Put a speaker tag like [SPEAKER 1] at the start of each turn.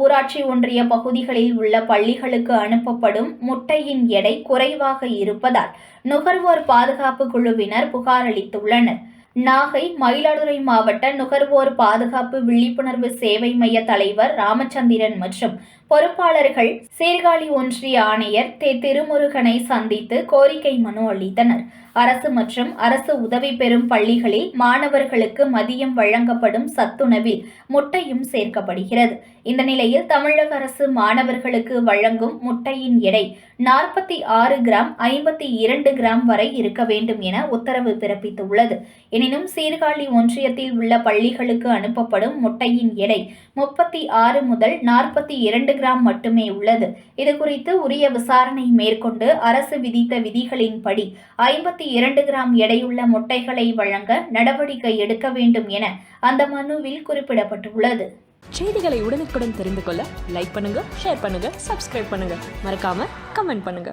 [SPEAKER 1] ஊராட்சி ஒன்றிய பகுதிகளில் உள்ள பள்ளிகளுக்கு அனுப்பப்படும் முட்டையின் எடை குறைவாக இருப்பதால் நுகர்வோர் பாதுகாப்பு குழுவினர் புகார் அளித்துள்ளனர். நாகை மயிலாடுதுறை மாவட்ட நுகர்வோர் பாதுகாப்பு விழிப்புணர்வு சேவை மைய தலைவர் ராமச்சந்திரன் மற்றும் பொறுப்பாளர்கள் சீர்காழி ஒன்றிய ஆணையர் தே. திருமுருகனை சந்தித்து கோரிக்கை மனு அளித்தனர். அரசு மற்றும் அரசு உதவி பெறும் பள்ளிகளில் மாணவர்களுக்கு மதியம் வழங்கப்படும் சத்துணவில் முட்டையும் சேர்க்கப்படுகிறது. இந்த நிலையில் தமிழக அரசு மாணவர்களுக்கு வழங்கும் முட்டையின் எடை நாற்பத்தி ஆறு கிராம் ஐம்பத்தி இரண்டு கிராம் வரை இருக்க வேண்டும் என உத்தரவு பிறப்பித்துள்ளது. எனினும் சீர்காழி ஒன்றியத்தில் உள்ள பள்ளிகளுக்கு அனுப்பப்படும் முட்டையின் எடை முப்பத்தி ஆறு முதல் நாற்பத்தி இரண்டு கிராம் மட்டுமே உள்ளது. இதுகுறித்து உரிய விசாரணை மேற்கொண்டு அரசு விதித்த விதிகளின்படி ஐம்பத்தி இரண்டு கிராம் எடையுள்ள முட்டைகளை வழங்க நடவடிக்கை எடுக்க வேண்டும் என அந்த மனுவில் குறிப்பிடப்பட்டுள்ளது.
[SPEAKER 2] செய்திகளை உடனுக்குடன் தெரிந்து கொள்ள லைக் பண்ணுங்க ஷேர் பண்ணுங்க சப்ஸ்கிரைப் பண்ணுங்க. மறக்காம கமெண்ட் பண்ணுங்க.